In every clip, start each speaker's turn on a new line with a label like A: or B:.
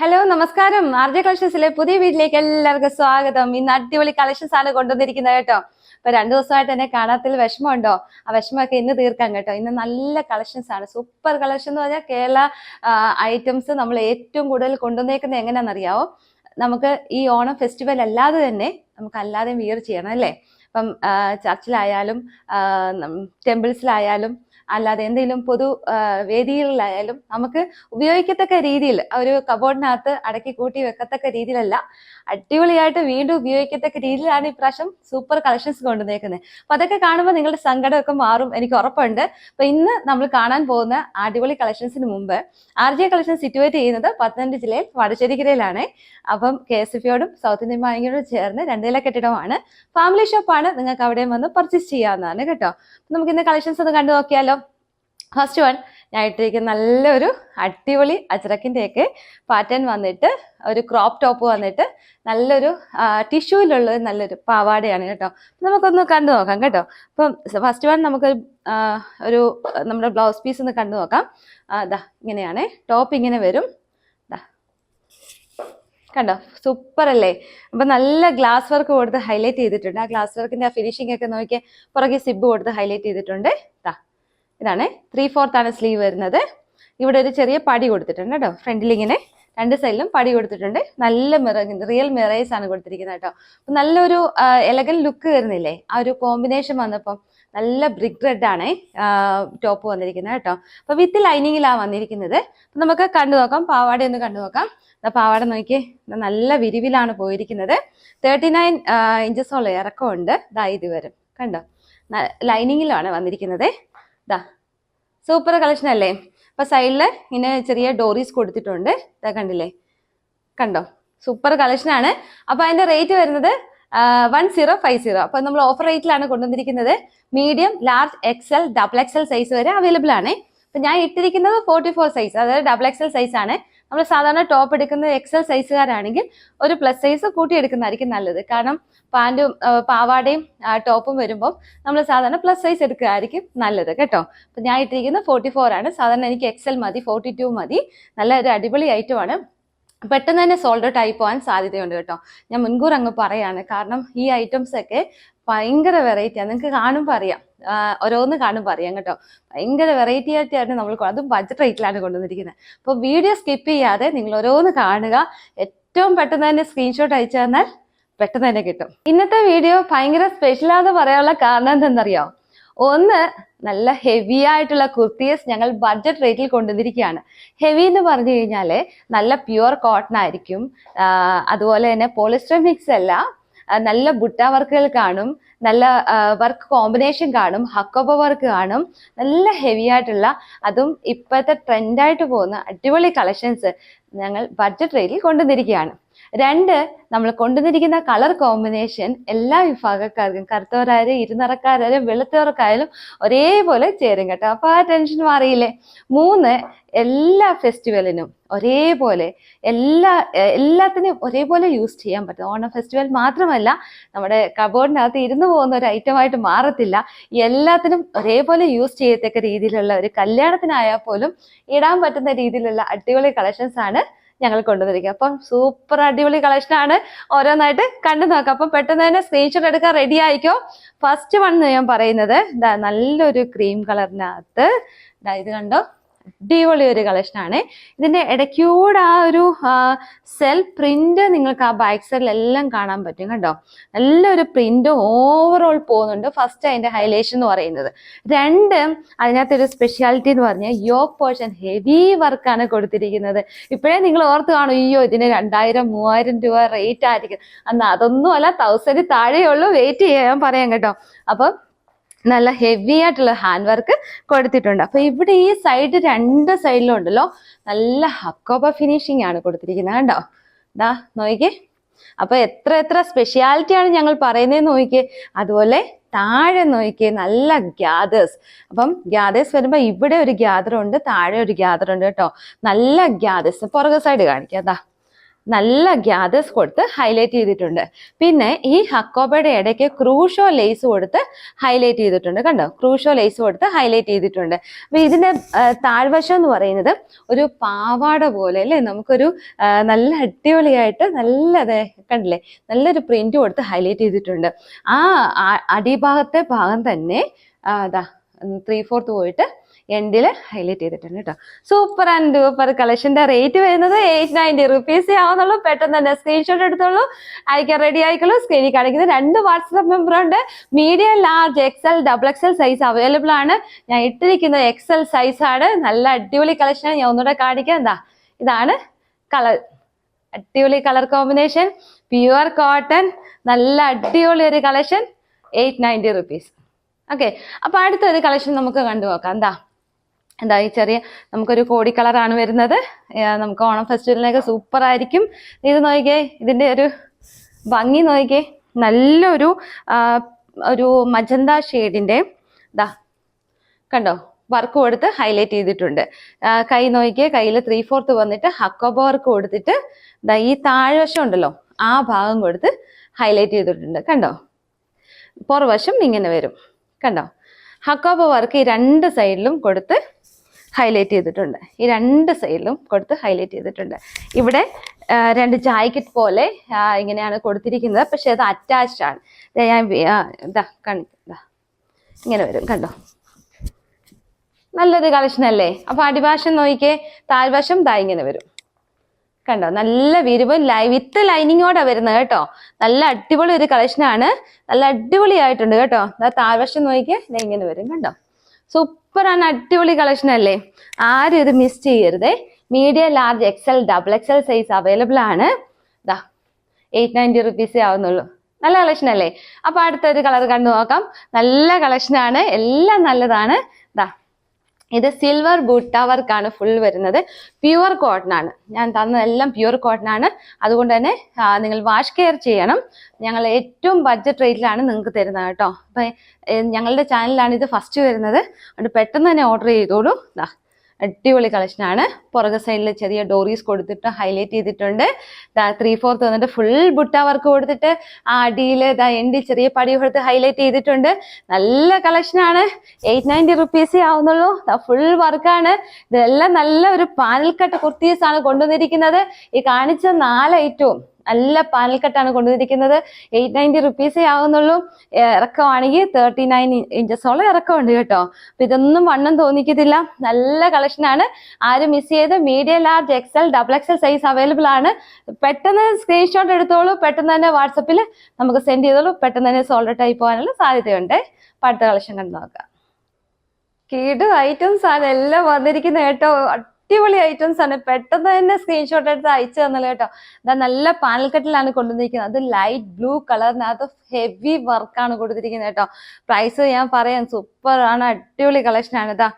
A: Hello നമസ്കാരം. R J കളക്ഷൻസിലെ പുതിയ വീട്ടിലേക്ക് എല്ലാവർക്കും സ്വാഗതം. ഇന്ന് അടിപൊളി കളക്ഷൻസ് ആണ് കൊണ്ടുവന്നിരിക്കുന്നത് കേട്ടോ. ഇപ്പൊ രണ്ടു ദിവസമായിട്ട് എന്നെ കാണാത്തിൽ വിഷമമുണ്ടോ? ആ വിഷമമൊക്കെ ഇന്ന് തീർക്കാം കേട്ടോ. ഇന്ന് നല്ല കളക്ഷൻസ് ആണ്. സൂപ്പർ കളക്ഷൻ എന്ന് പറഞ്ഞാൽ കേരള ഐറ്റംസ് നമ്മൾ ഏറ്റവും കൂടുതൽ കൊണ്ടുവന്നേക്കുന്നത് എങ്ങനെയാണെന്നറിയാവോ? നമുക്ക് ഈ ഓണം ഫെസ്റ്റിവൽ അല്ലാതെ തന്നെ നമുക്ക് അല്ലാതെ വിയർ ചെയ്യണം അല്ലേ? ഇപ്പം ചർച്ചിലായാലും ടെമ്പിൾസിലായാലും അല്ലാതെ എന്തെങ്കിലും പൊതു വേദിയിലായാലും നമുക്ക് ഉപയോഗിക്കത്തക്ക രീതിയിൽ ഒരു കബോർഡിനകത്ത് അടക്കി കൂട്ടി വെക്കത്തക്ക രീതിയിലല്ല. അടിപൊളിയായിട്ട് വീണ്ടും ഉപയോഗിക്കത്തക്ക രീതിയിലാണ് ഈ ഇപ്രാവശ്യം സൂപ്പർ കളക്ഷൻസ് കൊണ്ടുവന്നേക്കുന്നത്. അപ്പൊ അതൊക്കെ കാണുമ്പോൾ നിങ്ങളുടെ സങ്കടമൊക്കെ മാറും എനിക്ക് ഉറപ്പുണ്ട്. അപ്പൊ ഇന്ന് നമ്മൾ കാണാൻ പോകുന്ന അടിപൊളി കളക്ഷൻസിന് മുമ്പ് ആർ ജെ കളക്ഷൻ സിറ്റുവേറ്റ് ചെയ്യുന്നത് പത്തനംതിട്ട ജില്ലയിൽ വടശ്ശേരിക്കരയിലാണ്. അപ്പം കെ എസ് എഫിയോടും സൗത്ത് ഇന്ത്യൻ ബാങ്കിനോടും ചേർന്ന് രണ്ട് നില കെട്ടിടമാണ്. ഫാമിലി ഷോപ്പാണ് നിങ്ങൾക്ക് അവിടെ വന്ന് പർച്ചേസ് ചെയ്യാവുന്നതാണ് കേട്ടോ. നമുക്ക് ഇന്ന് കളക്ഷൻസ് ഒന്ന് കണ്ടു നോക്കിയാലോ ഫസ്റ്റ് വൺ ഞാൻ ഇട്ടിരിക്കുന്ന നല്ലൊരു അടിപൊളി അജ്രക്കിന്റെയൊക്കെ പാറ്റേൺ വന്നിട്ട് ഒരു ക്രോപ്പ് ടോപ്പ് വന്നിട്ട് നല്ലൊരു ടിഷ്യൂവിലുള്ള നല്ലൊരു പാവാടയാണ് കേട്ടോ. നമുക്കൊന്ന് കണ്ടു നോക്കാം കേട്ടോ. അപ്പം ഫസ്റ്റ് വൺ നമുക്ക് ഒരു നമ്മുടെ ബ്ലൗസ് പീസ് ഒന്ന് കണ്ടു നോക്കാം. അതാ ഇങ്ങനെയാണ്. ടോപ്പ് ഇങ്ങനെ വരും. കണ്ടോ? സൂപ്പർ അല്ലേ? അപ്പൊ നല്ല ഗ്ലാസ് വർക്ക് കൊടുത്ത് ഹൈലൈറ്റ് ചെയ്തിട്ടുണ്ട്. ആ ഗ്ലാസ് വർക്കിന്റെ ആ ഫിനിഷിംഗ് ഒക്കെ നോക്കിയാൽ പുറകെ സിബ് കൊടുത്ത് ഹൈലൈറ്റ് ചെയ്തിട്ടുണ്ട്. ദാ. ഇതാണ് ത്രീ ഫോർത്ത് ആണ് സ്ലീവ് വരുന്നത്. ഇവിടെ ഒരു ചെറിയ പടി കൊടുത്തിട്ടുണ്ട് കേട്ടോ. ഫ്രണ്ടിൽ ഇങ്ങനെ രണ്ട് സൈഡിലും പടി കൊടുത്തിട്ടുണ്ട്. നല്ല മിറ റിയൽ മിറേഴ്സ് ആണ് കൊടുത്തിരിക്കുന്നത് കേട്ടോ. നല്ലൊരു എലഗൻ ലുക്ക് വരുന്നില്ലേ? ആ ഒരു കോമ്പിനേഷൻ വന്നപ്പോൾ നല്ല ബ്രിക്ക് റെഡ് ആണ് ടോപ്പ് വന്നിരിക്കുന്നത് കേട്ടോ. അപ്പൊ വിത്ത് ലൈനിങ്ങിലാണ് വന്നിരിക്കുന്നത്. അപ്പൊ നമുക്ക് കണ്ടു നോക്കാം. പാവാട ഒന്ന് കണ്ടു നോക്കാം. പാവാട നോക്കി നല്ല വിരിവിലാണ് പോയിരിക്കുന്നത്. തേർട്ടി നയൻ ഇഞ്ചസോളം ഇറക്കമുണ്ട്. ദാ ഇത് വരും. കണ്ടോ? ലൈനിങ്ങിലാണ് വന്നിരിക്കുന്നത്. ദാ സൂപ്പർ കളക്ഷൻ അല്ലേ? അപ്പൊ സൈഡിൽ ഇങ്ങനെ ചെറിയ ഡോറീസ് കൊടുത്തിട്ടുണ്ട്. ഇതാ കണ്ടില്ലേ? കണ്ടോ? സൂപ്പർ കളക്ഷൻ ആണ്. അപ്പൊ അതിന്റെ റേറ്റ് വരുന്നത് വൺ സീറോ ഫൈവ് സീറോ അപ്പൊ നമ്മൾ ഓഫർ റേറ്റിലാണ് കൊണ്ടുവന്നിരിക്കുന്നത്. Medium large XL double XL size വരെ അവൈലബിൾ ആണ്. അപ്പൊ ഞാൻ ഇട്ടിരിക്കുന്നത് ഫോർട്ടി ഫോർ സൈസ് അതായത് ഡബിൾ എക്സൽ സൈസ് ആണ്. നമ്മൾ സാധാരണ ടോപ്പ് എടുക്കുന്ന എക്സൽ സൈസുകാരാണെങ്കിൽ ഒരു പ്ലസ് സൈസ് കൂട്ടിയെടുക്കുന്നതായിരിക്കും നല്ലത്. കാരണം പാന്റും പാവാടയും ടോപ്പും വരുമ്പോൾ നമ്മൾ സാധാരണ പ്ലസ് സൈസ് എടുക്കുകയായിരിക്കും നല്ലത് കേട്ടോ. അപ്പം ഞാൻ ഇട്ടിരിക്കുന്നത് ഫോർട്ടി ഫോർ ആണ്. സാധാരണ എനിക്ക് എക്സൽ മതി ഫോർട്ടി ടു മതി. നല്ല ഒരു അടിപൊളി ഐറ്റം ആണ്. പെട്ടെന്ന് തന്നെ സോൾഡ് ഔട്ട് ആയി പോകാൻ സാധ്യതയുണ്ട് കേട്ടോ. ഞാൻ മുൻകൂർ അങ്ങ് പറയാണ്. കാരണം ഈ ഐറ്റംസ് ഒക്കെ ഭയങ്കര വെറൈറ്റിയാണ് നിങ്ങൾക്ക് കാണുമ്പോൾ അറിയാം. ഓരോന്ന് കാണുമ്പോൾ അറിയാം കേട്ടോ. ഭയങ്കര വെറൈറ്റി ആയിട്ടാണ് നമ്മൾ അതും ബഡ്ജറ്റ് റേറ്റിലാണ് കൊണ്ടുവന്നിരിക്കുന്നത് അപ്പോൾ വീഡിയോ സ്കിപ്പ് ചെയ്യാതെ നിങ്ങൾ ഓരോന്ന് കാണുക. ഏറ്റവും പെട്ടെന്ന് തന്നെ സ്ക്രീൻഷോട്ട് അയച്ചു തന്നാൽ പെട്ടെന്ന് തന്നെ കിട്ടും. ഇന്നത്തെ വീഡിയോ ഭയങ്കര സ്പെഷ്യലാണെന്ന് പറയാനുള്ള കാരണം എന്തെന്നറിയോ? ഒന്ന് നല്ല ഹെവി ആയിട്ടുള്ള കുർത്തീസ് ഞങ്ങൾ ബഡ്ജറ്റ് റേറ്റിൽ കൊണ്ടുവന്നിരിക്കുകയാണ്. ഹെവി എന്ന് പറഞ്ഞു കഴിഞ്ഞാൽ നല്ല പ്യുവർ കോട്ടൺ ആയിരിക്കും. അതുപോലെ തന്നെ പോളിസ്റ്റർ മിക്സ് അല്ല നല്ല ബുട്ട വർക്കുകൾ കാണും നല്ല വർക്ക് കോമ്പിനേഷൻ കാണും ഹക്കോബ വർക്ക് കാണും നല്ല ഹെവി ആയിട്ടുള്ള അതും ഇപ്പോഴത്തെ ട്രെൻഡായിട്ട് പോകുന്ന അടിപൊളി കളക്ഷൻസ് ഞങ്ങൾ ബഡ്ജറ്റ് റേറ്റിൽ കൊണ്ടുവന്നിരിക്കുകയാണ്. രണ്ട് നമ്മൾ കൊണ്ടുവന്നിരിക്കുന്ന കളർ കോമ്പിനേഷൻ എല്ലാ വിഭാഗക്കാർക്കും കറുത്തവരായാലും ഇരുനിറക്കാരായാലും വെളുത്തവർക്കായാലും ഒരേപോലെ ചേരും കേട്ടോ. അപ്പൊ ആ ടെൻഷൻ മാറിയില്ലേ? മൂന്ന് എല്ലാ ഫെസ്റ്റിവലിനും ഒരേപോലെ എല്ലാ എല്ലാത്തിനും ഒരേപോലെ യൂസ് ചെയ്യാൻ പറ്റും. ഓണം ഫെസ്റ്റിവൽ മാത്രമല്ല നമ്മുടെ കബോർഡിനകത്ത് ഇരുന്ന് പോകുന്ന ഒരു ഐറ്റം ആയിട്ട് മാറത്തില്ല. എല്ലാത്തിനും ഒരേപോലെ യൂസ് ചെയ്യത്തക്ക രീതിയിലുള്ള ഒരു കല്യാണത്തിനായാൽ പോലും ഇടാൻ പറ്റുന്ന രീതിയിലുള്ള അടിപൊളി കളക്ഷൻസ് ആണ് ഞങ്ങൾ കൊണ്ടുവന്നിരിക്കുക അപ്പം സൂപ്പർ അടിപൊളി കളക്ഷൻ ആണ്. ഓരോന്നായിട്ട് കണ്ടു നോക്കാം. അപ്പം പെട്ടെന്ന് തന്നെ സ്ക്രീൻഷോട്ട് എടുക്കാൻ റെഡി ആയിക്കോ? ഫസ്റ്റ് വൺ ഞാൻ പറയുന്നത് ഇതാ നല്ലൊരു ക്രീം കളറിനകത്ത് ഇതാ ഇത് കണ്ടോ? അടിപൊളി ഒരു കളക്ഷൻ ആണ് ഇതിന്റെ ഇടയ്ക്കൂടെ ആ ഒരു സെൽ പ്രിന്റ് നിങ്ങൾക്ക് ആ ബാക്ക് സൈഡിലെല്ലാം കാണാൻ പറ്റും കേട്ടോ നല്ലൊരു പ്രിന്റ് ഓവറോൾ പോകുന്നുണ്ട്. ഫസ്റ്റ് അതിന്റെ ഹൈലൈഷൻ എന്ന് പറയുന്നത്. രണ്ട് അതിനകത്ത് ഒരു സ്പെഷ്യാലിറ്റി എന്ന് പറഞ്ഞാൽ യോക്ക് പോർഷൻ ഹെവി വർക്കാണ് കൊടുത്തിരിക്കുന്നത്. ഇപ്പോഴേ നിങ്ങൾ ഓർത്ത് കാണും അയ്യോ ഇതിന് രണ്ടായിരം മൂവായിരം രൂപ റേറ്റ് ആയിരിക്കും. അന്ന് അതൊന്നും അല്ല തൗസൻഡ് താഴെയുള്ളൂ വെയിറ്റ് ചെയ്യാൻ പറയാം കേട്ടോ. അപ്പം നല്ല ഹെവി ആയിട്ടുള്ള ഹാൻഡ് വർക്ക് കൊടുത്തിട്ടുണ്ട്. അപ്പൊ ഇവിടെ ഈ സൈഡ് രണ്ട് സൈഡിലും ഉണ്ടല്ലോ. നല്ല ഹക്കോബ ഫിനിഷിംഗ് ആണ് കൊടുത്തിരിക്കുന്നത് കണ്ടോ? ദാ നോക്കിക്കേ അപ്പൊ എത്ര എത്ര സ്പെഷ്യാലിറ്റി ആണ് ഞങ്ങൾ പറയുന്നത് നോക്കിക്കേ അതുപോലെ താഴെ നോക്കിക്കേ നല്ല ഗ്യാദേഴ്സ് അപ്പം ഗ്യാദേഴ്സ് വരുമ്പോ ഇവിടെ ഒരു ഗ്യാദർ ഉണ്ട് താഴെ ഒരു ഗ്യാദർ ഉണ്ട് കേട്ടോ. നല്ല ഗ്യാദേഴ്സ് പുറകെ സൈഡ് കാണിക്കാം. ദാ നല്ല ഗ്യാദേഴ്സ് കൊടുത്ത് ഹൈലൈറ്റ് ചെയ്തിട്ടുണ്ട്. പിന്നെ ഈ ഹക്കോബയുടെ ഇടയ്ക്ക് ക്രൂഷോ ലേസ് കൊടുത്ത് ഹൈലൈറ്റ് ചെയ്തിട്ടുണ്ട്. കണ്ടോ? ക്രൂഷോ ലേസ് കൊടുത്ത് ഹൈലൈറ്റ് ചെയ്തിട്ടുണ്ട്. അപ്പൊ ഇതിന്റെ താഴ്വശം എന്ന് പറയുന്നത് ഒരു പാവാട പോലെ അല്ലേ? നമുക്കൊരു നല്ല അടിപൊളിയായിട്ട് നല്ല കണ്ടില്ലേ? നല്ലൊരു പ്രിന്റ് കൊടുത്ത് ഹൈലൈറ്റ് ചെയ്തിട്ടുണ്ട്. ആ അടിഭാഗത്തെ ഭാഗം തന്നെ അതാ ത്രീ ഫോർത്ത് പോയിട്ട് എൻഡിൽ ഹൈലൈറ്റ് ചെയ്തിട്ടുണ്ട് കേട്ടോ സൂപ്പർ ആൻഡ് സൂപ്പർ കളക്ഷന്റെ റേറ്റ് വരുന്നത് എയ്റ്റ് നയന്റി റുപ്പീസേ ആവുന്നുള്ളൂ. പെട്ടെന്ന് തന്നെ സ്ക്രീൻഷോട്ട് എടുത്തോളൂ. അയക്കാൻ റെഡി ആയിക്കോളൂ. സ്ക്രീനിൽ കാണിക്കുന്നത് രണ്ട് WhatsApp മെമ്പറുണ്ട് medium large XL double XL size available ആണ്. ഞാൻ ഇട്ടിരിക്കുന്നത് എക്സൽ സൈസ് ആണ്. നല്ല അടിപൊളി കളക്ഷൻ ഞാൻ ഒന്നുകൂടെ കാണിക്കാം. എന്താ ഇതാണ് കളർ അടിപൊളി കളർ കോമ്പിനേഷൻ പ്യുവർ കോട്ടൺ നല്ല അടിപൊളി ഒരു collection eight ninety rupees okay അപ്പൊ അടുത്തൊരു കളക്ഷൻ നമുക്ക് കണ്ടു നോക്കാം എന്താ എന്താ ഈ ചെറിയ നമുക്കൊരു കോടി കളറാണ് വരുന്നത്. നമുക്ക് ഓണം ഫെസ്റ്റിവലിനൊക്കെ സൂപ്പർ ആയിരിക്കും ഇത് നോക്കിയേ ഇതിന്റെ ഒരു ഭംഗി നോക്കിയേ നല്ലൊരു ഒരു മജന്ത ഷെയ്ഡിന്റെ ഇതാ കണ്ടോ വർക്ക് കൊടുത്ത് ഹൈലൈറ്റ് ചെയ്തിട്ടുണ്ട്. കൈ നോക്കിയേ കയ്യിൽ ത്രീ ഫോർത്ത് വന്നിട്ട് ഹക്കോബ വർക്ക് കൊടുത്തിട്ട് ഇതാ ഈ താഴ്വശം ഉണ്ടല്ലോ ആ ഭാഗം കൊടുത്ത് ഹൈലൈറ്റ് ചെയ്തിട്ടുണ്ട്. കണ്ടോ? പുറവശം ഇങ്ങനെ വരും. കണ്ടോ? ഹക്കോബ വർക്ക് ഈ രണ്ട് സൈഡിലും കൊടുത്ത് ഹൈലൈറ്റ് ചെയ്തിട്ടുണ്ട്. ഈ രണ്ട് സൈഡിലും കൊടുത്ത് ഹൈലൈറ്റ് ചെയ്തിട്ടുണ്ട്. ഇവിടെ രണ്ട് ജാക്കറ്റ് പോലെ ഇങ്ങനെയാണ് കൊടുത്തിരിക്കുന്നത്. പക്ഷെ അത് അറ്റാച്ച്ഡ് ആണ്. ഞാൻ ഇതാ കാണിക്കാം ഇങ്ങനെ വരും കണ്ടോ? നല്ലൊരു കളക്ഷൻ അല്ലേ? അപ്പൊ അടിഭാഷം നോക്കിക്കേ താഴ്വശം ദാ ഇങ്ങനെ വരും. കണ്ടോ? നല്ല വിരിവ് ലൈ വിത്ത് ലൈനിങ്ങോടെ വരുന്നത് കേട്ടോ. നല്ല അടിപൊളി ഒരു കളക്ഷനാണ് നല്ല അടിപൊളിയായിട്ടുണ്ട് കേട്ടോ. താഴ്വശം നോക്കിയേ ദാ ഇങ്ങനെ വരും കണ്ടോ? സൂപ്പർ ആണ് അടിപൊളി കളക്ഷൻ അല്ലേ? ആരും ഇത് miss ചെയ്യരുതേ. Medium large XL double XL size available ആണ്. ദാ എയ്റ്റ് നയന്റി റുപ്പീസേ ആവുന്നുള്ളൂ. നല്ല കളക്ഷൻ അല്ലേ? അപ്പൊ അടുത്തൊരു കളർ കണ്ടു നോക്കാം. നല്ല കളക്ഷനാണ് എല്ലാം നല്ലതാണ്. ദാ ഇത് സിൽവർ ബൂട്ട വർക്കാണ് ഫുൾ വരുന്നത്. പ്യുവർ കോട്ടൺ ആണ്. ഞാൻ തന്നതെല്ലാം പ്യുവർ കോട്ടൺ ആണ്. അതുകൊണ്ട് തന്നെ നിങ്ങൾ വാഷ് കെയർ ചെയ്യണം. ഞങ്ങൾ ഏറ്റവും ബഡ്ജറ്റ് റേറ്റിലാണ് നിങ്ങൾക്ക് തരുന്നത് കേട്ടോ. അപ്പൊ ഞങ്ങളുടെ ചാനലിലാണ് ഇത് ഫസ്റ്റ് വരുന്നത്. അതുകൊണ്ട് പെട്ടെന്ന് തന്നെ ഓർഡർ ചെയ്തോളൂ. അടിപൊളി കളക്ഷൻ ആണ്. പുറകെ സൈഡിൽ ചെറിയ ഡോറീസ് കൊടുത്തിട്ട് ഹൈലൈറ്റ് ചെയ്തിട്ടുണ്ട്. ത്രീ ഫോർത്ത് വന്നിട്ട് ഫുൾ ബുട്ട വർക്ക് കൊടുത്തിട്ട് ആ അടിയിൽ എൻഡിൽ ചെറിയ പടി കൊടുത്ത് ഹൈലൈറ്റ് ചെയ്തിട്ടുണ്ട്. നല്ല കളക്ഷൻ ആണ്. എയ്റ്റ് നയന്റി റുപ്പീസേ ആവുന്നുള്ളൂ. ഫുൾ വർക്കാണ് ഇതെല്ലാം നല്ല ഒരു പാനൽ കട്ട് കുർത്തീസ് ആണ് കൊണ്ടുവന്നിരിക്കുന്നത്. ഈ കാണിച്ച നാല് ഐറ്റവും നല്ല പാനൽ കട്ടാണ് കൊണ്ടുവന്നിരിക്കുന്നത്. എയ്റ്റ് നയന്റി റുപ്പീസേ ആവുന്നുള്ളൂ. ഇറക്കമാണെങ്കിൽ തേർട്ടി നയൻ ഇഞ്ചസോളം ഇറക്കമുണ്ട് കേട്ടോ. അപ്പം ഇതൊന്നും വണ്ണം തോന്നിക്കത്തില്ല. നല്ല കളക്ഷനാണ് ആരും മിസ് ചെയ്ത് medium large XL double XL size available ആണ്. പെട്ടെന്ന് സ്ക്രീൻഷോട്ട് എടുത്തോളൂ. പെട്ടെന്ന് തന്നെ വാട്സപ്പിൽ നമുക്ക് സെൻഡ് ചെയ്തോളൂ. പെട്ടെന്ന് തന്നെ സോൾഡ് ആയി പോകാനുള്ള സാധ്യതയുണ്ട്. അടുത്ത കളക്ഷൻ കണ്ടു നോക്കാം. കീടും ഐറ്റംസ് ആണ്. എല്ലാം വന്നിരിക്കുന്നത് കേട്ടോ. അടിപൊളി ഐറ്റംസ് ആണ്. പെട്ടെന്ന് തന്നെ സ്ക്രീൻഷോട്ട് എടുത്ത് അയച്ചു തന്നല്ലോ കേട്ടോ. ഇതാ നല്ല പാനൽ കട്ടിലാണ് കൊണ്ടുവന്നിരിക്കുന്നത്. അത് ലൈറ്റ് ബ്ലൂ കളറിനകത്ത് ഹെവി വർക്കാണ് കൊടുത്തിരിക്കുന്നത് കേട്ടോ. പ്രൈസ് ഞാൻ പറയാം സൂപ്പർ ആണ്. അടിപൊളി കളക്ഷൻ ആണ്. ഇതാ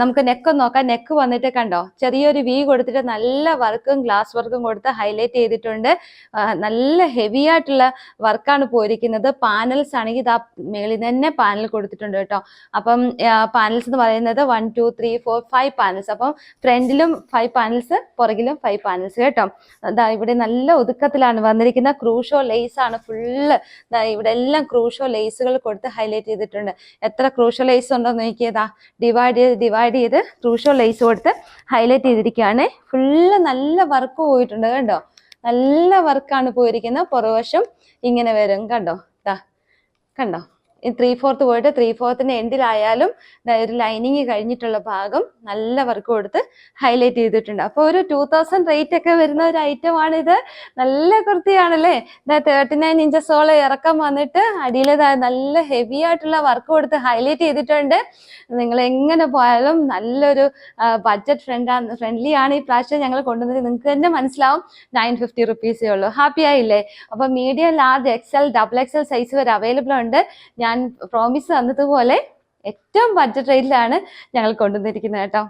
A: നമുക്ക് നെക്ക് നോക്കാം. നെക്ക് വന്നിട്ട് കണ്ടോ? ചെറിയൊരു വി കൊടുത്തിട്ട് നല്ല വർക്കും ഗ്ലാസ് വർക്കും കൊടുത്ത് ഹൈലൈറ്റ് ചെയ്തിട്ടുണ്ട്. നല്ല ഹെവി ആയിട്ടുള്ള വർക്കാണ് പോയിരിക്കുന്നത്. പാനൽസ് ആണെങ്കിൽ ഇതാ മേളിൽ തന്നെ പാനൽ കൊടുത്തിട്ടുണ്ട് കേട്ടോ. അപ്പം പാനൽസ് എന്ന് പറയുന്നത് one two three four five panels അപ്പം ഫ്രണ്ടിലും ഫൈവ് പാനൽസ് പുറകിലും ഫൈവ് പാനൽസ് കേട്ടോ. അതാ ഇവിടെ നല്ല ഒതുക്കത്തിലാണ് വന്നിരിക്കുന്ന ക്രൂഷോ ലേസ് ആണ് ഫുള്ള് ഇവിടെ എല്ലാം ക്രൂഷോ ലേസുകൾ കൊടുത്ത് ഹൈലൈറ്റ് ചെയ്തിട്ടുണ്ട്. എത്ര ക്രൂഷോ ലേസ് ഉണ്ടോ നോക്കിയതാ ഡിവൈഡ് ചെയ്ത് ഡിവൈഡ് ചെയ്ത് ക്രൂഷോ ലേസ് കൊടുത്ത് ഹൈലൈറ്റ് ചെയ്തിരിക്കുകയാണ്. ഫുള്ള് നല്ല വർക്ക് പോയിട്ടുണ്ട് കണ്ടോ? നല്ല വർക്കാണ് പോയിരിക്കുന്നത്. പുറവശം ഇങ്ങനെ വരും കണ്ടോ? കണ്ടോ? ത്രീ ഫോർത്ത് പോയിട്ട് ത്രീ ഫോർത്തിന്റെ എൻഡിലായാലും ഒരു ലൈനിങ് കഴിഞ്ഞിട്ടുള്ള ഭാഗം നല്ല വർക്ക് കൊടുത്ത് ഹൈലൈറ്റ് ചെയ്തിട്ടുണ്ട്. അപ്പോൾ ഒരു ടൂ തൗസൻഡ് റേറ്റ് ഒക്കെ വരുന്ന ഒരു ഐറ്റം ആണിത്. നല്ല കുർത്തിയാണല്ലേ? ഇതാ തേർട്ടി നയൻ ഇഞ്ചസോളം ഇറക്കം വന്നിട്ട് അടിയിൽ നല്ല ഹെവി ആയിട്ടുള്ള വർക്ക് കൊടുത്ത് ഹൈലൈറ്റ് ചെയ്തിട്ടുണ്ട്. നിങ്ങൾ എങ്ങനെ പോയാലും നല്ലൊരു ബഡ്ജറ്റ് ഫ്രണ്ട് ഫ്രണ്ട്ലി ആണ് ഈ പ്രാവശ്യം ഞങ്ങൾ കൊണ്ടുവന്നത്. നിങ്ങൾക്ക് തന്നെ മനസ്സിലാവും നയൻ ഫിഫ്റ്റി റുപ്പീസേ ഉള്ളൂ. ഹാപ്പി ആയില്ലേ? അപ്പൊ medium large XL double XL size വരെ അവൈലബിൾ ഉണ്ട്. ഞാൻ പ്രോമിസ് തന്നതുപോലെ ഏറ്റവും ബഡ്ജറ്റ് റേറ്റിലാണ് ഞങ്ങൾ കൊണ്ടുവന്നിരിക്കുന്നത് കേട്ടോ.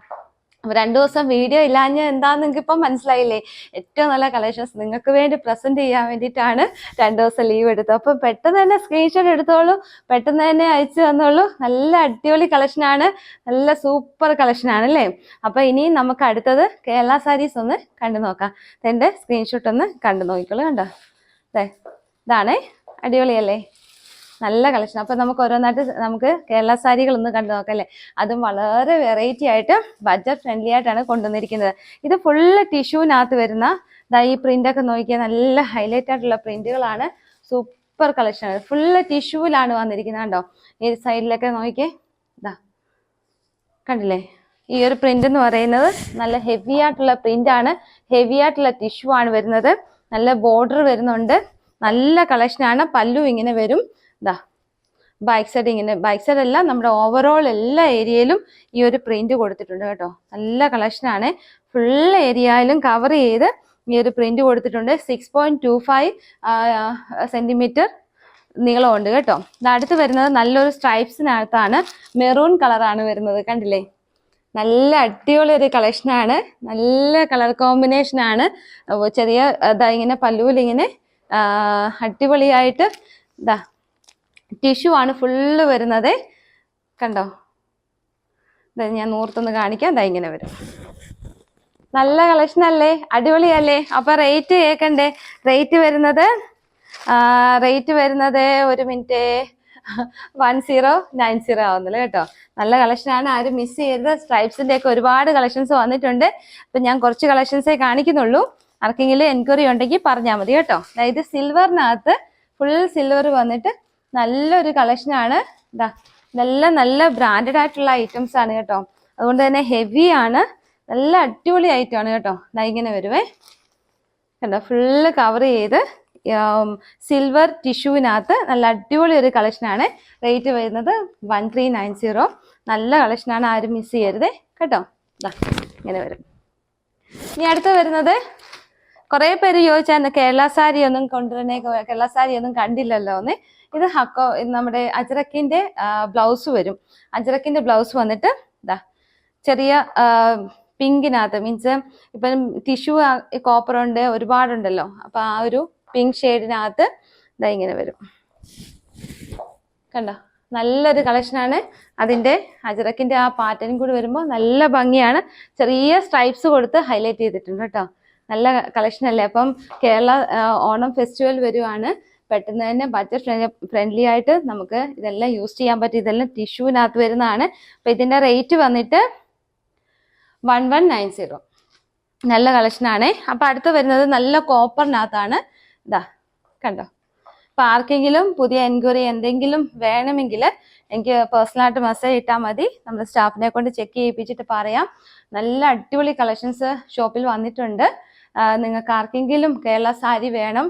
A: അപ്പൊ രണ്ടു ദിവസം വീഡിയോ ഇല്ലാഞ്ഞ എന്താന്ന് നിങ്ങൾക്ക് ഇപ്പം മനസ്സിലായില്ലേ? ഏറ്റവും നല്ല കളക്ഷൻസ് നിങ്ങൾക്ക് വേണ്ടി പ്രസന്റ് ചെയ്യാൻ വേണ്ടിയിട്ടാണ് രണ്ടു ദിവസം ലീവ് എടുത്തത്. അപ്പൊ പെട്ടെന്ന് തന്നെ സ്ക്രീൻഷോട്ട് എടുത്തോളൂ. പെട്ടെന്ന് തന്നെ അയച്ചു തന്നോളൂ. നല്ല അടിപൊളി കളക്ഷനാണ് നല്ല സൂപ്പർ കളക്ഷനാണ് അല്ലേ? അപ്പൊ ഇനി നമുക്ക് അടുത്തത് കേരള സാരീസ് ഒന്ന് കണ്ടു നോക്കാം. എന്റെ സ്ക്രീൻഷോട്ട് ഒന്ന് കണ്ടു നോക്കിക്കോളൂ കണ്ടോ? അതെ ഇതാണേ. അടിപൊളിയല്ലേ? നല്ല കളക്ഷൻ. അപ്പൊ നമുക്ക് ഓരോന്നായിട്ട് നമുക്ക് കേരള സാരികൾ ഒന്ന് കണ്ടു നോക്കാം അല്ലേ? അതും വളരെ വെറൈറ്റി ആയിട്ട് ബഡ്ജറ്റ് ഫ്രണ്ട്ലി ആയിട്ടാണ് കൊണ്ടുവന്നിരിക്കുന്നത്. ഇത് ഫുള്ള് ടിഷ്യൂവിനകത്ത് വരുന്ന ദാ ഈ ഒക്കെ നോക്കിയാൽ നല്ല ഹൈലൈറ്റ് ആയിട്ടുള്ള പ്രിന്റുകളാണ് സൂപ്പർ കളക്ഷൻ ഫുള്ള് ടിഷ്യൂവിലാണ് വന്നിരിക്കുന്നത് കണ്ടോ? ഈ സൈഡിലൊക്കെ നോക്കിയേ. ഇതാ കണ്ടില്ലേ? ഈ ഒരു പ്രിന്റ് എന്ന് പറയുന്നത് നല്ല ഹെവി ആയിട്ടുള്ള പ്രിന്റ് ആണ്. ഹെവി ആയിട്ടുള്ള ടിഷ്യൂ ആണ് വരുന്നത്. നല്ല ബോർഡർ വരുന്നുണ്ട്. നല്ല കളക്ഷനാണ് പല്ലു ഇങ്ങനെ വരും. ഇതാ ബാക്ക് സൈഡ് ഇങ്ങനെ ബാക്ക് സൈഡ് അല്ല നമ്മുടെ ഓവറോൾ എല്ലാ ഏരിയയിലും ഈ ഒരു പ്രിന്റ് കൊടുത്തിട്ടുണ്ട് കേട്ടോ. നല്ല കളക്ഷനാണ് ഫുൾ ഏരിയയിലും കവർ ചെയ്ത് ഈ ഒരു പ്രിന്റ് കൊടുത്തിട്ടുണ്ട്. Six point two five centimetre നീളമുണ്ട് കേട്ടോ. അടുത്ത് വരുന്നത് നല്ലൊരു സ്ട്രൈപ്സിനകത്താണ് മെറൂൺ കളറാണ് വരുന്നത് കണ്ടില്ലേ? നല്ല അടിപൊളി ഒരു കളക്ഷനാണ് നല്ല കളർ കോമ്പിനേഷൻ ആണ്. ചെറിയ ഇതാ ഇങ്ങനെ പല്ലുവിൽ ഇങ്ങനെ അടിപൊളിയായിട്ട് ഇതാ ടിഷ്യൂ ആണ് ഫുള്ള് വരുന്നത്. കണ്ടോ? ഇതാ ഞാൻ നൂർത്തൊന്ന് കാണിക്കാം. ഇതാ ഇങ്ങനെ വരും. നല്ല കളക്ഷൻ അല്ലേ? അടിപൊളിയല്ലേ? അപ്പൊ റേറ്റ് കേൾക്കണ്ടേ റേറ്റ് വരുന്നത് റേറ്റ് വരുന്നത് ഒരു minute. One zero nine zero ആവുന്നില്ല കേട്ടോ. നല്ല കളക്ഷനാണ് ആരും മിസ് ചെയ്യരുത്. സ്ട്രൈപ്സിന്റെ ഒക്കെ ഒരുപാട് കളക്ഷൻസ് വന്നിട്ടുണ്ട്. അപ്പൊ ഞാൻ കുറച്ച് കളക്ഷൻസേ കാണിക്കുന്നുള്ളൂ. ആർക്കെങ്കിലും എൻക്വയറി ഉണ്ടെങ്കിൽ പറഞ്ഞാൽ മതി കേട്ടോ. അതായത് സിൽവറിനകത്ത് ഫുൾ സിൽവർ വന്നിട്ട് നല്ലൊരു കളക്ഷനാണ് ഇതാ ഇതെല്ലാം നല്ല ബ്രാൻഡഡ് ആയിട്ടുള്ള ഐറ്റംസ് ആണ് കേട്ടോ. അതുകൊണ്ട് തന്നെ ഹെവി ആണ്. നല്ല അടിപൊളി ഐറ്റം ആണ് കേട്ടോ. ദാ ഇങ്ങനെ വരുവേ. കണ്ടോ? ഫുള്ള് കവർ ചെയ്ത് സിൽവർ ടിഷ്യൂവിനകത്ത് നല്ല അടിപൊളി ഒരു കളക്ഷനാണ് റേറ്റ് വരുന്നത് വൺ ത്രീ നയൻ സീറോ നല്ല കളക്ഷനാണ് ആരും മിസ് ചെയ്യരുത്. കേട്ടോ? ഇങ്ങനെ വരും. ഇനി അടുത്ത് വരുന്നത് കുറേ പേര് ചോദിച്ചാൽ കേരള സാരി ഒന്നും കൊണ്ടുവരണേ കേരള സാരി ഒന്നും കണ്ടില്ലല്ലോ എന്ന് ഇത് ഹക്കോ നമ്മുടെ അജറക്കിന്റെ ബ്ലൗസ് വരും. അജറക്കിന്റെ ബ്ലൗസ് വന്നിട്ട് ഇതാ ചെറിയ പിങ്കിനകത്ത് മീൻസ് ഇപ്പം ടിഷ്യൂ കോപ്പർ ഉണ്ട് ഒരുപാടുണ്ടല്ലോ. അപ്പൊ ആ ഒരു പിങ്ക് ഷെയ്ഡിനകത്ത് ഇതാ ഇങ്ങനെ വരും. കണ്ടോ? നല്ലൊരു കളക്ഷനാണ് അതിന്റെ അജറക്കിന്റെ ആ പാറ്റേൺ കൂടി വരുമ്പോൾ നല്ല ഭംഗിയാണ്. ചെറിയ സ്ട്രൈപ്സ് കൊടുത്ത് ഹൈലൈറ്റ് ചെയ്തിട്ടുണ്ട് കേട്ടോ. നല്ല കളക്ഷൻ അല്ലേ? അപ്പം കേരള ഓണം ഫെസ്റ്റിവൽ വരുവാണ്. പെട്ടെന്ന് തന്നെ ബഡ്ജറ്റ് ഫ്രണ്ട്ലി ആയിട്ട് നമുക്ക് ഇതെല്ലാം യൂസ് ചെയ്യാൻ പറ്റും ഇതെല്ലാം ടിഷ്യൂവിനകത്ത് വരുന്നതാണ്. അപ്പം ഇതിന്റെ റേറ്റ് വന്നിട്ട് വൺ വൺ നയൻ സീറോ നല്ല കളക്ഷനാണ് അപ്പം അടുത്ത് വരുന്നത് നല്ല കോപ്പറിനകത്താണ് ഇതാ കണ്ടോ? അപ്പം ആർക്കെങ്കിലും പുതിയ എൻക്വയറി എന്തെങ്കിലും വേണമെങ്കിൽ എനിക്ക് പേഴ്സണലായിട്ട് മെസ്സേജ് ഇട്ടാൽ മതി. നമ്മുടെ സ്റ്റാഫിനെ കൊണ്ട് ചെക്ക് ചെയ്യിപ്പിച്ചിട്ട് പറയാം. നല്ല അടിപൊളി കളക്ഷൻസ് ഷോപ്പിൽ വന്നിട്ടുണ്ട്. നിങ്ങൾക്ക് ആർക്കെങ്കിലും കേരള സാരി വേണം.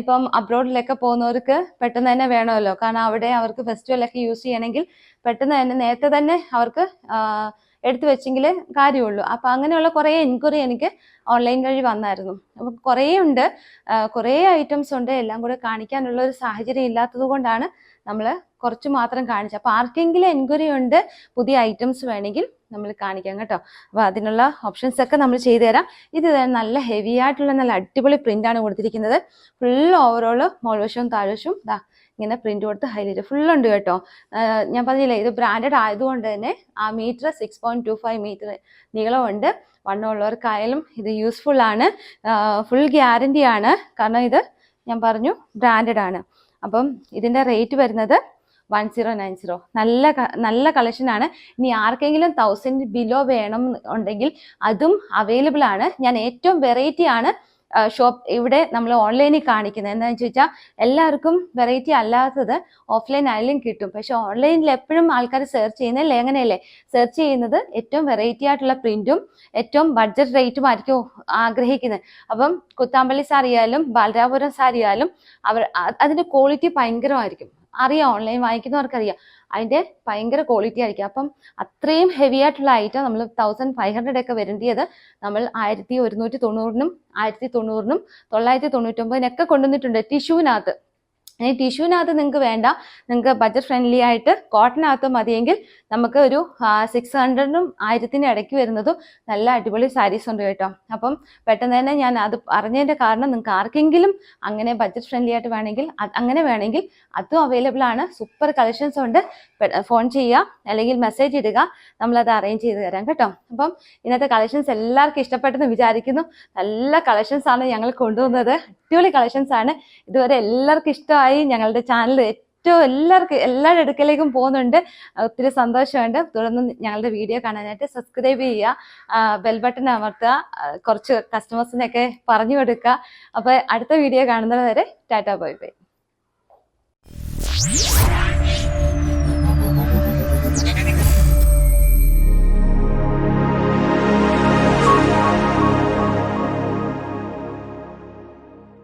A: ഇപ്പം അബ്രോഡിലൊക്കെ പോകുന്നവർക്ക് പെട്ടെന്ന് തന്നെ വേണമല്ലോ. കാരണം അവിടെ അവർക്ക് ഫെസ്റ്റിവലൊക്കെ യൂസ് ചെയ്യണമെങ്കിൽ പെട്ടെന്ന് തന്നെ നേരത്തെ തന്നെ അവർക്ക് എടുത്തു വെച്ചെങ്കിൽ കാര്യമുള്ളൂ. അപ്പം അങ്ങനെയുള്ള കുറേ എൻക്വയറി എനിക്ക് ഓൺലൈൻ വഴി വന്നായിരുന്നു. അപ്പം കുറേ ഉണ്ട് കുറേ ഐറ്റംസ് ഉണ്ട്. എല്ലാം കൂടെ കാണിക്കാനുള്ള ഒരു സാഹചര്യം ഇല്ലാത്തത് കൊണ്ടാണ് നമ്മൾ കുറച്ച് മാത്രം കാണിച്ചു. അപ്പൊ ആർക്കെങ്കിലും എൻക്വയറി ഉണ്ട് പുതിയ ഐറ്റംസ് വേണമെങ്കിൽ നമ്മൾ കാണിക്കാം കേട്ടോ. അപ്പോൾ അതിനുള്ള ഓപ്ഷൻസ് ഒക്കെ നമ്മൾ ചെയ്തു തരാം. ഇത് നല്ല ഹെവി ആയിട്ടുള്ള നല്ല അടിപൊളി പ്രിന്റ് ആണ് കൊടുത്തിരിക്കുന്നത്. ഫുൾ ഓവറോൾ മോൾവശവും താഴ്വശവും ദാ ഇങ്ങനെ പ്രിന്റ് കൊടുത്ത് ഹൈലൈറ്റ് ഫുൾ ഉണ്ട് കേട്ടോ. ഞാൻ പറഞ്ഞില്ലേ ഇത് ബ്രാൻഡഡ് ആയതുകൊണ്ട് തന്നെ ആ metre six point two five metre നീളമുണ്ട് വണ്ണമുള്ളവർക്കായാലും ഇത് യൂസ്ഫുൾ ആണ്. ഫുൾ ഗ്യാരണ്ടി ആണ്. കാരണം ഇത് ഞാൻ പറഞ്ഞു ബ്രാൻഡഡ് ആണ്. അപ്പം ഇതിന്റെ റേറ്റ് വരുന്നത് വൺ സീറോ നയൻ സീറോ നല്ല നല്ല കളക്ഷൻ ആണ്. ഇനി ആർക്കെങ്കിലും തൗസൻഡ് ബിലോ വേണം ഉണ്ടെങ്കിൽ അതും അവൈലബിൾ ആണ്. ഞാൻ ഏറ്റവും വെറൈറ്റി ആണ് ഷോപ്പ് ഇവിടെ നമ്മൾ ഓൺലൈനിൽ കാണിക്കുന്നത് എന്താണെന്ന് ചോദിച്ചാൽ എല്ലാവർക്കും വെറൈറ്റി അല്ലാത്തത് ഓഫ്ലൈൻ ആയാലും കിട്ടും. പക്ഷെ ഓൺലൈനിൽ എപ്പോഴും ആൾക്കാർ സെർച്ച് ചെയ്യുന്നല്ലേ എങ്ങനെയല്ലേ സെർച്ച് ചെയ്യുന്നത് ഏറ്റവും വെറൈറ്റി ആയിട്ടുള്ള പ്രിന്റും ഏറ്റവും ബഡ്ജറ്റ് റേറ്റും ആയിരിക്കും ആഗ്രഹിക്കുന്നത് അപ്പം കുത്താമ്പള്ളി സാറിയാലും ബാലരാപുരം സാരിയാലും അവർ അതിന്റെ ക്വാളിറ്റി ഭയങ്കരമായിരിക്കും. അറിയാം ഓൺലൈൻ വാങ്ങിക്കുന്നവർക്കറിയാം അതിന്റെ ഭയങ്കര ക്വാളിറ്റി ആയിരിക്കും. അപ്പം അത്രയും ഹെവി ആയിട്ടുള്ള ഐറ്റം നമ്മൾ തൗസൻഡ് ഫൈവ് ഹൺഡ്രഡ് ഒക്കെ വരേണ്ടിയത്. നമ്മൾ ആയിരത്തി ഒരുന്നൂറ്റി തൊണ്ണൂറിനും ആയിരത്തി തൊണ്ണൂറിനും തൊള്ളായിരത്തി തൊണ്ണൂറ്റൊമ്പതിനൊക്കെ കൊണ്ടുവന്നിട്ടുണ്ട് ടിഷ്യൂവിനകത്ത് ഇനി ടിഷ്യൂവിനകത്ത് നിങ്ങൾക്ക് വേണ്ട നിങ്ങൾക്ക് ബഡ്ജറ്റ് ഫ്രണ്ട്ലി ആയിട്ട് കോട്ടനകത്ത് മതിയെങ്കിൽ നമുക്ക് ഒരു സിക്സ് ഹൺഡ്രഡിനും ആയിരത്തിനും ഇടയ്ക്ക് വരുന്നതും നല്ല അടിപൊളി സാരീസ് ഉണ്ട് കേട്ടോ. അപ്പം പെട്ടെന്ന് തന്നെ ഞാൻ അത് അറിഞ്ഞതിന്റെ കാരണം നിങ്ങൾക്ക് ആർക്കെങ്കിലും അങ്ങനെ ബഡ്ജറ്റ് ഫ്രണ്ട്ലി ആയിട്ട് വേണമെങ്കിൽ അങ്ങനെ വേണമെങ്കിൽ അതും അവൈലബിൾ ആണ്. സൂപ്പർ കളക്ഷൻസ് ഉണ്ട്. ഫോൺ ചെയ്യുക അല്ലെങ്കിൽ മെസ്സേജ് ഇടുക. നമ്മളത് അറേഞ്ച് ചെയ്ത് തരാം കേട്ടോ. അപ്പം ഇന്നത്തെ കളക്ഷൻസ് എല്ലാവർക്കും ഇഷ്ടപ്പെട്ടെന്ന് വിചാരിക്കുന്നു. നല്ല കളക്ഷൻസ് ആണ് ഞങ്ങൾ കൊണ്ടുവന്നത്. അടിപൊളി കളക്ഷൻസ് ആണ്. ഇതുവരെ എല്ലാവർക്കും ഇഷ്ടമായി ഞങ്ങളുടെ ചാനൽ ഏറ്റവും എല്ലാവർക്കും എല്ലാവരുടെ അടുക്കലേക്കും പോകുന്നുണ്ട്. ഒത്തിരി സന്തോഷമുണ്ട്. തുടർന്ന് ഞങ്ങളുടെ വീഡിയോ കാണാനായിട്ട് സബ്സ്ക്രൈബ് ചെയ്യുക ബെൽ ബട്ടൺ അമർത്തുക കുറച്ച് കസ്റ്റമേഴ്സിനൊക്കെ പറഞ്ഞു കൊടുക്കുക. അപ്പോൾ അടുത്ത വീഡിയോ കാണുന്നത് വരെ ടാറ്റ ബൈ ബൈ.